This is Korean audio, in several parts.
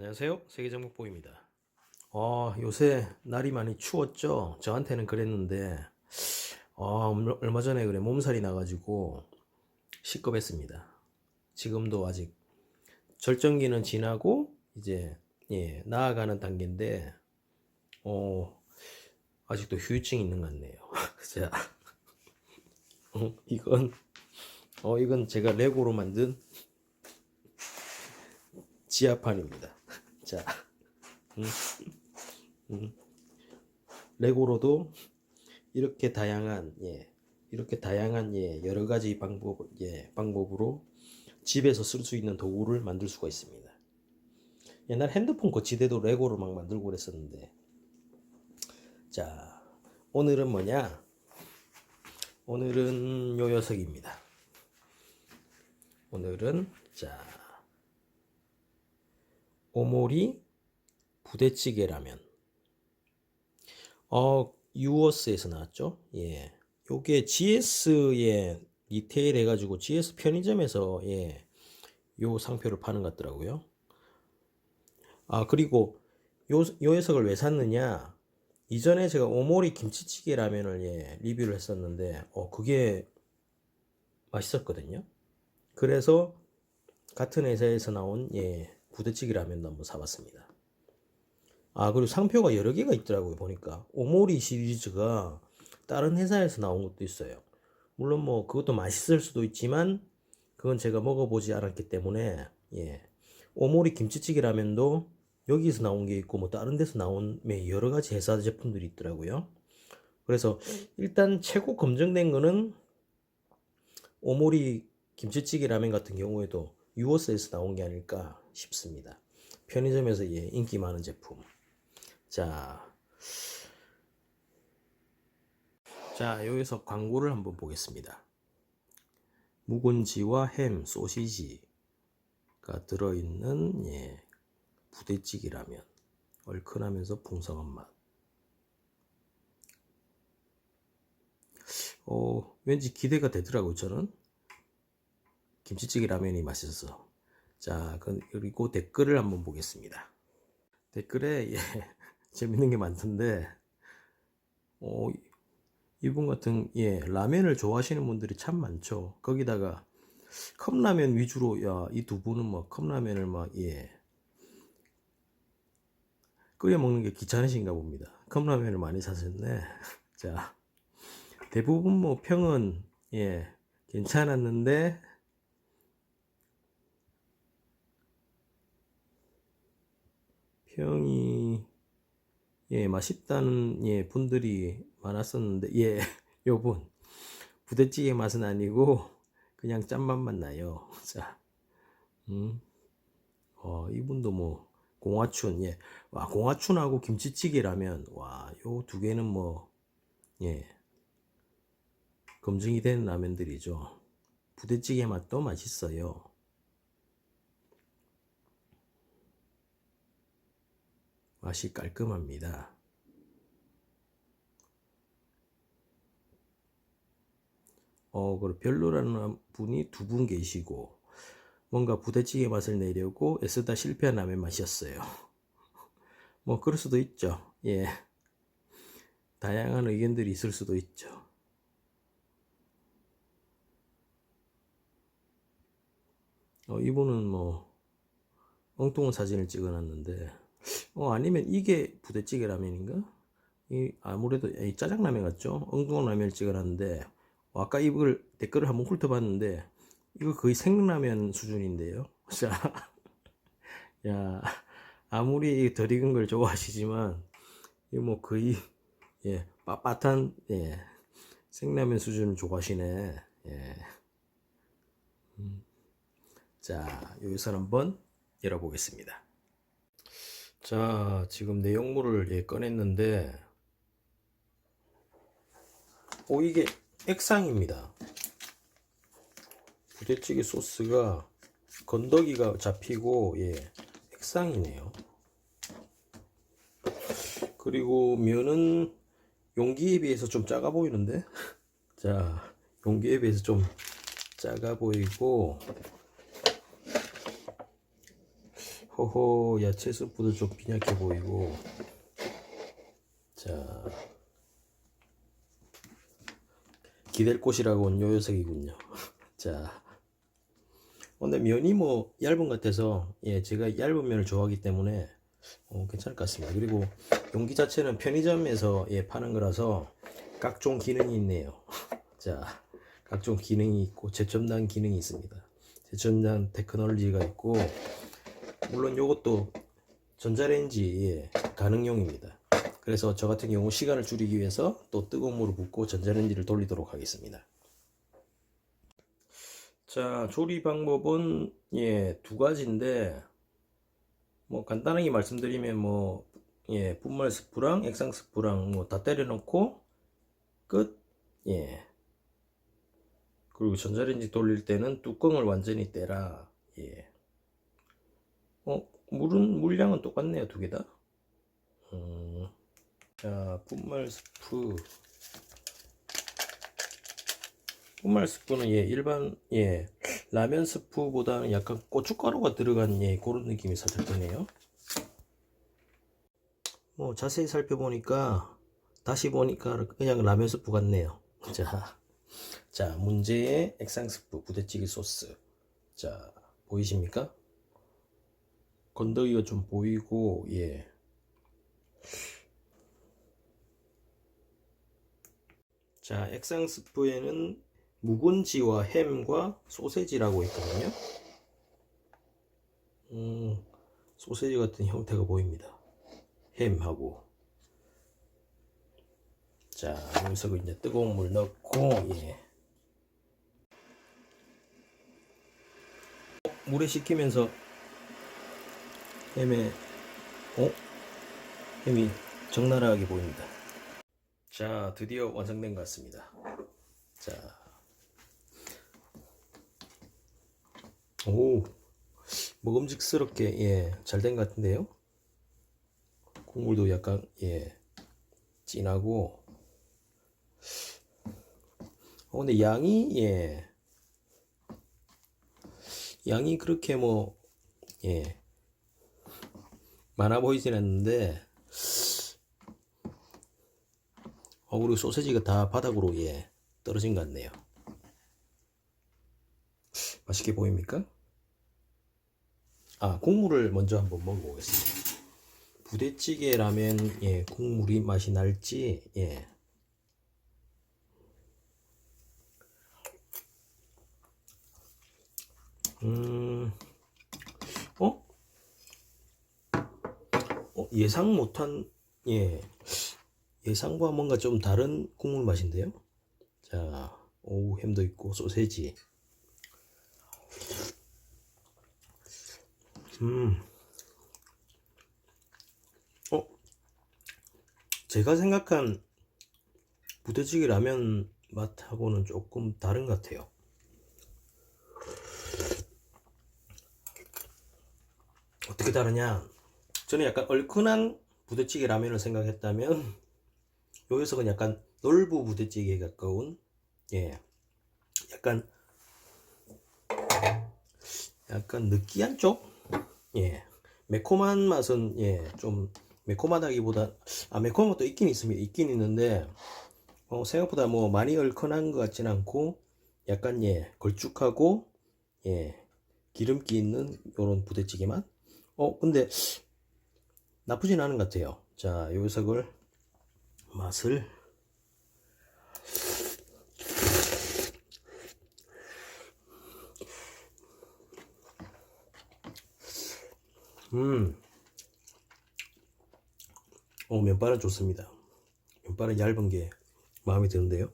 안녕하세요. 세계정복보입니다. 어, 요새 날이 많이 추웠죠? 저한테는 그랬는데, 어, 얼마 전에 그래 몸살이 나가지고 시급했습니다. 지금도 아직 절정기는 지나고 이제 예, 나아가는 단계인데, 어, 아직도 후유증이 있는 것 같네요. 자, 어, 이건 어, 이건 제가 레고로 만든 지하판입니다. 음. 레고로도 이렇게 다양한 예, 이렇게 다양한 예, 여러 가지 방법 예, 방법으로 집에서 쓸 수 있는 도구를 만들 수가 있습니다. 옛날 핸드폰 거치대도 레고로 막 만들고 그랬었는데, 자, 오늘은 뭐냐? 오늘은 요 녀석입니다. 오늘은 자 오모리 부대찌개 라면. 어, 유어스에서 나왔죠? 예. 요게 GS에 리테일 해가지고 GS 편의점에서 예, 요 상표를 파는 것 같더라고요. 아, 그리고 요, 요 녀석을 왜 샀느냐? 이전에 제가 오모리 김치찌개 라면을 예, 리뷰를 했었는데, 어, 그게 맛있었거든요. 그래서 같은 회사에서 나온 예, 부대찌개 라면도 한번 사봤습니다. 아, 그리고 상표가 여러 개가 있더라고요, 보니까. 오모리 시리즈가 다른 회사에서 나온 것도 있어요. 물론 뭐 그것도 맛있을 수도 있지만 그건 제가 먹어보지 않았기 때문에 예. 오모리 김치찌개 라면도 여기서 나온 게 있고 뭐 다른 데서 나온 네, 여러 가지 회사 제품들이 있더라고요. 그래서 일단 최고 검증된 거는 오모리 김치찌개 라면 같은 경우에도 유어스에서 나온 게 아닐까 싶습니다. 편의점에서 예, 인기 많은 제품. 자, 자 여기서 광고를 한번 보겠습니다. 묵은지와 햄, 소시지가 들어있는 예, 부대찌개 라면. 얼큰하면서 풍성한 맛. 어, 왠지 기대가 되더라고요, 저는. 김치찌개 라면이 맛있어서. 자, 그- 그리고 댓글을 한번 보겠습니다. 댓글에, 예, 재밌는 게 많던데, 어, 이분 같은, 예, 라면을 좋아하시는 분들이 참 많죠. 거기다가, 컵라면 위주로, 야, 이 두 분은 뭐, 컵라면을 막, 예, 끓여 먹는 게 귀찮으신가 봅니다. 컵라면을 많이 사셨네. 자, 대부분 뭐, 평은, 예, 괜찮았는데, 평이 예 맛있다는 예 분들이 많았었는데 예 요분. 부대찌개 맛은 아니고 그냥 짠맛만 나요. 자 음. 어 이분도 뭐 공화춘 예 와 공화춘하고 김치찌개라면 와 요 두 개는 뭐 예. 검증이 된 라면들이죠. 부대찌개 맛도 맛있어요 맛이 깔끔합니다. 어, 그리고 별로라는 분이 두 분 계시고, 뭔가 부대찌개 맛을 내려고 애쓰다 실패한 라면 맛이었어요. 뭐, 그럴 수도 있죠. 예. 다양한 의견들이 있을 수도 있죠. 어, 이분은 뭐, 엉뚱한 사진을 찍어 놨는데, 어, 아니면 이게 부대찌개 라면인가? 이, 아무래도 이 짜장라면 같죠? 엉뚱한 라면을 찍어놨는데, 어, 아까 이걸 댓글을 한번 훑어봤는데, 이거 거의 생라면 수준인데요. 자, 야, 아무리 덜 익은 걸 좋아하시지만, 이거 뭐 거의, 예, 빳빳한, 예, 생라면 수준을 좋아하시네. 예. 음. 자, 여기서 한번 열어보겠습니다. 자, 지금 내용물을 예, 꺼냈는데, 오, 이게 액상입니다. 부대찌개 소스가 건더기가 잡히고, 예, 액상이네요. 그리고 면은 용기에 비해서 좀 작아 보이는데? 자, 용기에 비해서 좀 작아 보이고, 호호 야채 스프도 좀 빈약해 보이고. 자. 기댈 곳이라고는 요 녀석이군요. 자. 근데 면이 뭐 얇은 것 같아서 예 제가 얇은 면을 좋아하기 때문에 어, 괜찮을 것 같습니다. 그리고 용기 자체는 편의점에서 예 파는 거라서 각종 기능이 있네요. 자 각종 기능이 있고 제첨단 기능이 있습니다. 제첨단 테크놀로지가 있고 물론 요것도 전자레인지 예, 가능용입니다. 그래서 저 같은 경우 시간을 줄이기 위해서 또 뜨거운 물을 붓고 전자레인지를 돌리도록 하겠습니다. 자, 조리 방법은 예, 두 가지인데 뭐 간단하게 말씀드리면 뭐 예, 분말 스프랑 액상 스프랑 뭐 다 때려 넣고 끝. 예. 그리고 전자레인지 돌릴 때는 뚜껑을 완전히 떼라. 예. 어, 물은 물량은 똑같네요, 두 개 다. 음, 자, 분말 스프. 분말 스프는 예, 일반 예, 라면 스프보다는 약간 고춧가루가 들어간 예, 그런 느낌이 살짝 드네요. 뭐 자세히 살펴보니까 다시 보니까 그냥 라면 스프 같네요. 자, 자 문제의 액상 스프 부대찌개 소스. 자, 보이십니까? 건더기가 좀 보이고 예. 자, 액상 스프에는 묵은지와 햄과 소세지라고 있거든요. 음, 소세지 같은 형태가 보입니다. 햄하고. 자, 여기서 이제 뜨거운 물 넣고 예. 물에 식히면서 햄의 어? 햄이 적나라하게 보입니다. 자, 드디어 완성된 것 같습니다. 자, 오, 먹음직스럽게 예, 잘 된 것 같은데요. 국물도 약간 예, 진하고. 어, 근데 양이 예, 양이 그렇게 뭐 예. 많아 보이진 않는데 어 그리고 소세지가 다 바닥으로 예 떨어진 것 같네요 맛있게 보입니까? 아 국물을 먼저 한번 먹어보겠습니다 부대찌개 라면 예 국물이 맛이 날지 예 음, 어? 어, 예상 못한 예 예상과 뭔가 좀 다른 국물 맛인데요. 자, 오 햄도 있고 소세지. 음, 어, 제가 생각한 부대찌개 라면 맛하고는 조금 다른 것 같아요. 어떻게 다르냐? 저는 약간 얼큰한 부대찌개 라면을 생각했다면 요 녀석은 약간 놀부 부대찌개에 가까운 예 약간 약간 느끼한 쪽? 예 매콤한 맛은 예좀 매콤하다기보다 아 매콤한 것도 있긴 있습니다 있긴 있는데 어, 생각보다 뭐 많이 얼큰한 것 같진 않고 약간 예 걸쭉하고 예 기름기 있는 요런 부대찌개 맛 어, 근데 나쁘진 않은 것 같아요. 자, 요 녀석을 맛을 음, 어, 면발은 좋습니다. 면발은 얇은 게 마음에 드는데요.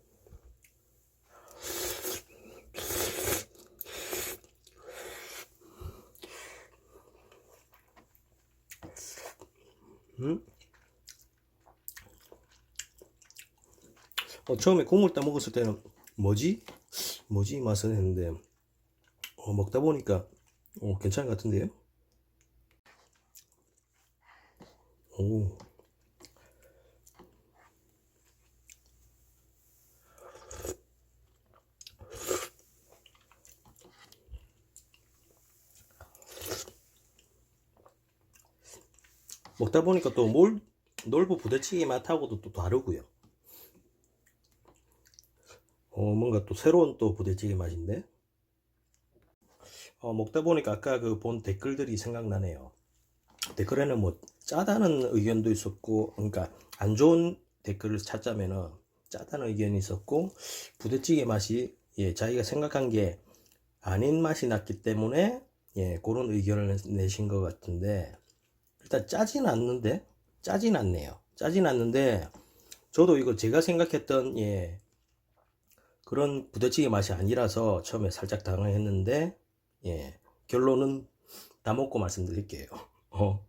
음? 어, 처음에 국물 따 먹었을 때는 뭐지? 뭐지 맛은 했는데 어, 먹다 보니까 어, 괜찮은 것 같은데요? 오. 먹다 보니까 또 몰, 놀부 부대찌개 맛하고도 또 다르고요. 어, 뭔가 또 새로운 또 부대찌개 맛인데. 어, 먹다 보니까 아까 그 본 댓글들이 생각나네요. 댓글에는 뭐 짜다는 의견도 있었고, 그러니까 안 좋은 댓글을 찾자면은 짜다는 의견이 있었고, 부대찌개 맛이 예, 자기가 생각한 게 아닌 맛이 났기 때문에 예, 그런 의견을 내신 것 같은데, 일단 짜진 않는데, 짜진 않네요. 짜진 않는데, 저도 이거 제가 생각했던 예, 그런 부대찌개 맛이 아니라서 처음에 살짝 당황했는데, 예, 결론은 다 먹고 말씀드릴게요. 어.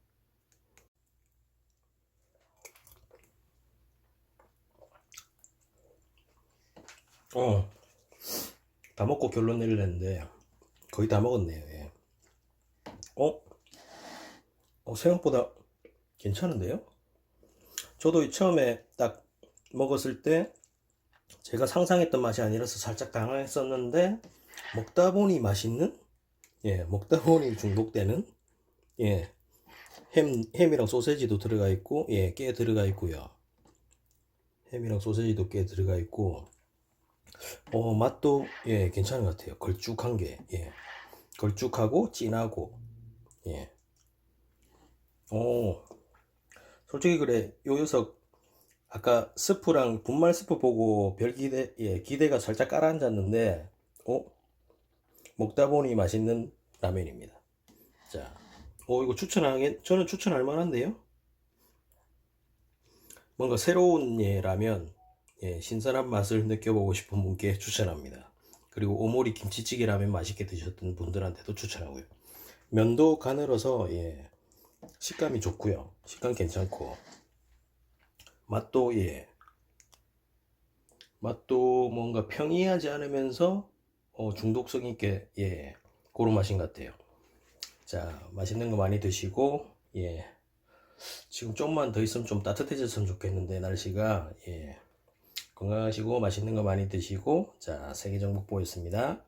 어. 다 먹고 결론 내리려는데, 거의 다 먹었네요. 예. 어? 어, 생각보다 괜찮은데요? 저도 이 처음에 딱 먹었을 때, 제가 상상했던 맛이 아니라서 살짝 당황했었는데, 먹다 보니 맛있는? 예, 먹다 보니 중독되는? 예, 햄, 햄이랑 소세지도 들어가 있고, 예, 깨 들어가 있고요. 햄이랑 소세지도 꽤 들어가 있고, 어, 맛도, 예, 괜찮은 것 같아요. 걸쭉한 게, 예. 걸쭉하고, 진하고, 예. 오, 솔직히 그래, 요 녀석, 아까 스프랑 분말 스프 보고 별 기대, 예, 기대가 살짝 깔아앉았는데, 어? 먹다 보니 맛있는 라면입니다. 자, 오, 이거 추천하게, 저는 추천할 만한데요? 뭔가 새로운 예, 라면, 예, 신선한 맛을 느껴보고 싶은 분께 추천합니다. 그리고 오모리 김치찌개 라면 맛있게 드셨던 분들한테도 추천하고요. 면도 가늘어서 예, 식감이 좋고요. 식감 괜찮고 맛도 예, 맛도 뭔가 평이하지 않으면서 어, 중독성 있게 예, 그런 맛인 것 같아요. 자, 맛있는 거 많이 드시고 예. 지금 좀만 더 있으면 좀 따뜻해졌으면 좋겠는데 날씨가 예. 건강하시고 맛있는 거 많이 드시고 자 세계정복보였습니다.